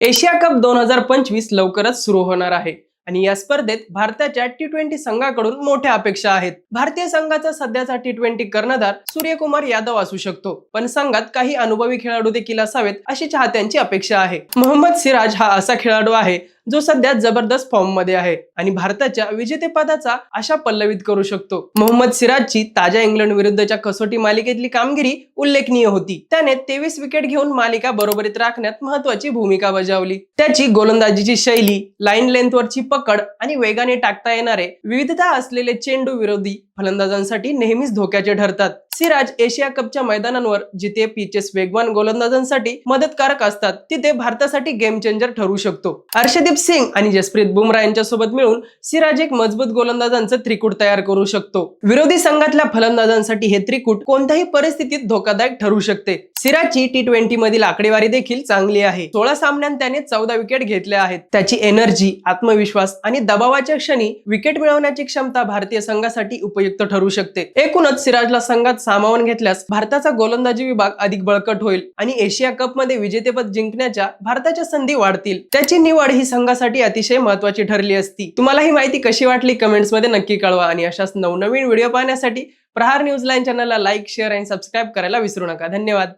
Asia cup दोन हजार पंचवीस लवकरच सुरू होणार आहे. आणि या स्पर्धेत भारताच्या टी ट्वेंटी संघाकडून मोठ्या अपेक्षा आहेत. भारतीय संघाचा सध्याचा टी ट्वेंटी कर्णधार सूर्यकुमार यादव असू शकतो. पण संघात काही अनुभवी खेळाडू देखील असावेत अशी चाहत्यांची अपेक्षा आहे. मोहम्मद सिराज हा असा खेळाडू आहे जो सध्या जबरदस्त फॉर्ममध्ये आहे आणि भारताच्या विजेतेपदाचा आशा पल्लवित करू शकतो. मोहम्मद सिराजची ताज्या इंग्लंड विरुद्धच्या कसोटी मालिकेतली कामगिरी उल्लेखनीय होती. त्याने तेवीस विकेट घेऊन मालिका बरोबरीत राखण्यात महत्वाची भूमिका बजावली. त्याची गोलंदाजीची शैली लाईन लेंथवरची पकड आणि वेगाने टाकता येणारे विविधता असलेले चेंडू विरोधी फलंदाजांसाठी नेहमीच धोक्याचे ठरतात. सिराज एशिया कपच्या मैदानांवर जिथे पिचेस वेगवान गोलंदाजांसाठी मदतकारक असतात तिथे भारतासाठी गेम चेंजर ठरू शकतो. हर्षदीप सिंग आणि जसप्रीत यांच्या यांच्यासोबत मिळून सिराज एक मजबूत गोलंदाजांचं त्रिकूट तयार करू शकतो. विरोधी संघातल्या फलंदाजांसाठी हे त्रिकूट कोणत्याही परिस्थितीत धोकादायक ठरू शकते. सिराजची टी ट्वेंटी मधील आकडेवारी देखील चांगली आहे. सोळा सामन्यात त्याने चौदा विकेट घेतल्या आहेत. त्याची एनर्जी आत्मविश्वास आणि दबावाच्या क्षणी विकेट मिळवण्याची क्षमता भारतीय संघासाठी उपयुक्त उपयुक्त ठरू शकते. एकूणच सिराजला संघात सामावून घेतल्यास भारताचा गोलंदाजी विभाग अधिक बळकट होईल आणि एशिया कपमध्ये विजेतेपद जिंकण्याच्या भारताच्या संधी वाढतील. त्याची निवड ही संघासाठी अतिशय महत्वाची ठरली असती. तुम्हाला ही माहिती कशी वाटली कमेंट्समध्ये नक्की कळवा आणि अशाच नवनवीन व्हिडिओ पाहण्यासाठी प्रहार न्यूज लाईन चॅनलला लाईक शेअर आणि सबस्क्राईब करायला विसरू नका. धन्यवाद.